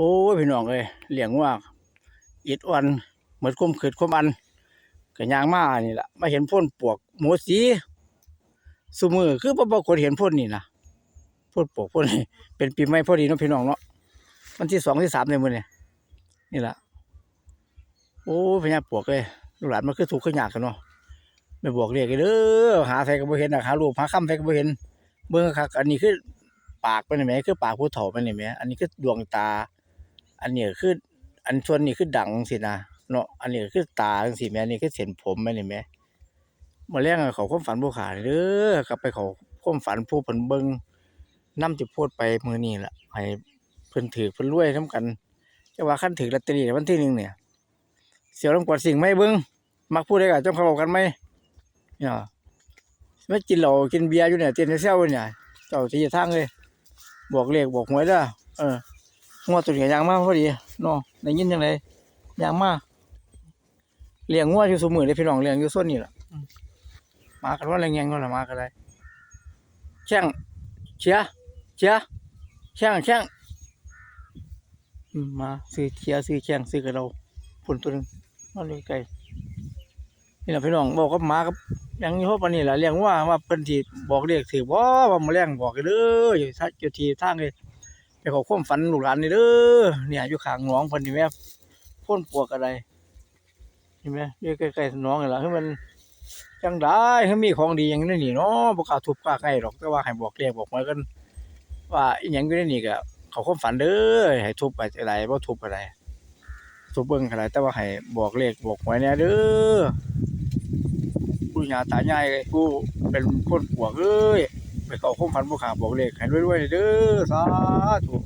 โอ้ยพี่น้องเอ้ยเลี้ยงว่าอิดอ่อนเหมือนคมขืดคมอันก็ย่างมานี่ล่ะมาเห็นพ่นปวกหมูสีซุมือคือบ่บ่คนเห็นพ่นนี่นะพ่นปวกพ่นเป็นปีใหม่พอดีเนาะพี่น้องเนาะวันที่สองที่สามในมื้อนี่ยนี่ล่ะโอ้ยพญาปวกเอ้ยลูกหลานมันคือถูกข์คือยากกันเนาะไม่บอกเรียกเด้อหาใส่ก็บ่เห็นนะหารูปหาคำใส่ก็บ่เห็นเบิ่งคักอันนี้คือปากเป็นแหมคือปากผู้เฒ่าเป็นแหมอันนี้คือดวงตา อันนี้คือ อันส่วนนี้คือดังสินะเนาะอันนี้คือตาจังซี่แมอันนี้คือเส้นผมแม่นี่แหมมาแรงเขาความฝันผู้ขาเด้อกลับไปเขาความฝันผู้เพิ่นเบิ่งนำสิโพดไปมื้อนี้ล่ะให้เพิ่นถือเพิ่นรวยนํกันแต่ว่าคันถือลอตเตอรี่วันที่หนึ่งเนี่ย เสียวลำกวดสิ่งไม่เบิ่งมักพูดได้ก็จ้องเขาบอกกันไหมเนี่ยไม่กินเหล้ากินเบียร์อยู่เนี่ยเตียนเซลอยู่เนี่ยเจ้าที่ทางเลย บอกเลขบอกหวยด้อเออ งวดตัวนี้ยางมาพอดีเนาะได้ยินจังไดยางมาเลี้ยงงัวอยู่ซุมื้อเด้พี่น้องเลี้ยงอยู่ส่วนนี้ล่ะอืมมากันว่าแรงแยงว่าละมากันได้แข้งเชียเชียแข้งแข้งมาซื้อเชียซื้อแข้งซื้อกระเราพุ่นตัวหนึ่งนอนอยู่ไกลนี่แหละพี่น้องบอกกับหมากับยังยู่ปานนี้ล่ะเลี้ยงว่าว่าเพิ่นสิบอกเลขถือบ่ว่ามื้อแรงบอกเด้อยู่ทักอยู่ที่ทางเลย ไปขอความฝันลูกหลานนี่เด้อเนี่ยอยู่ข้างหนองพิ่นนี่แม่พ่นปวกอะไรเห็นไหมอยู่ใกล้ๆหนองนี่ละคือมันจังได้คือมีของดีหยังอยู่ในนี่เนาะบ่กล้าทุบกล้าใกล้หรอกแต่ว่าให้บอกเลขบอกมากันว่าอีหยังอยู่ในนี่ก็เขาความฝันเด้อให้ทุบอะไรบ่ทุบอะไรทุบเบิ่งอะไรแต่ว่าให้บอกเลขบอกหวยแน่ยเด้อผู้ยาตายายผู้เป็นคนปวกเอ้ย ไปเข้าคมฝันผู้ขาบอกเลขให้รวยๆเด้อสาธุ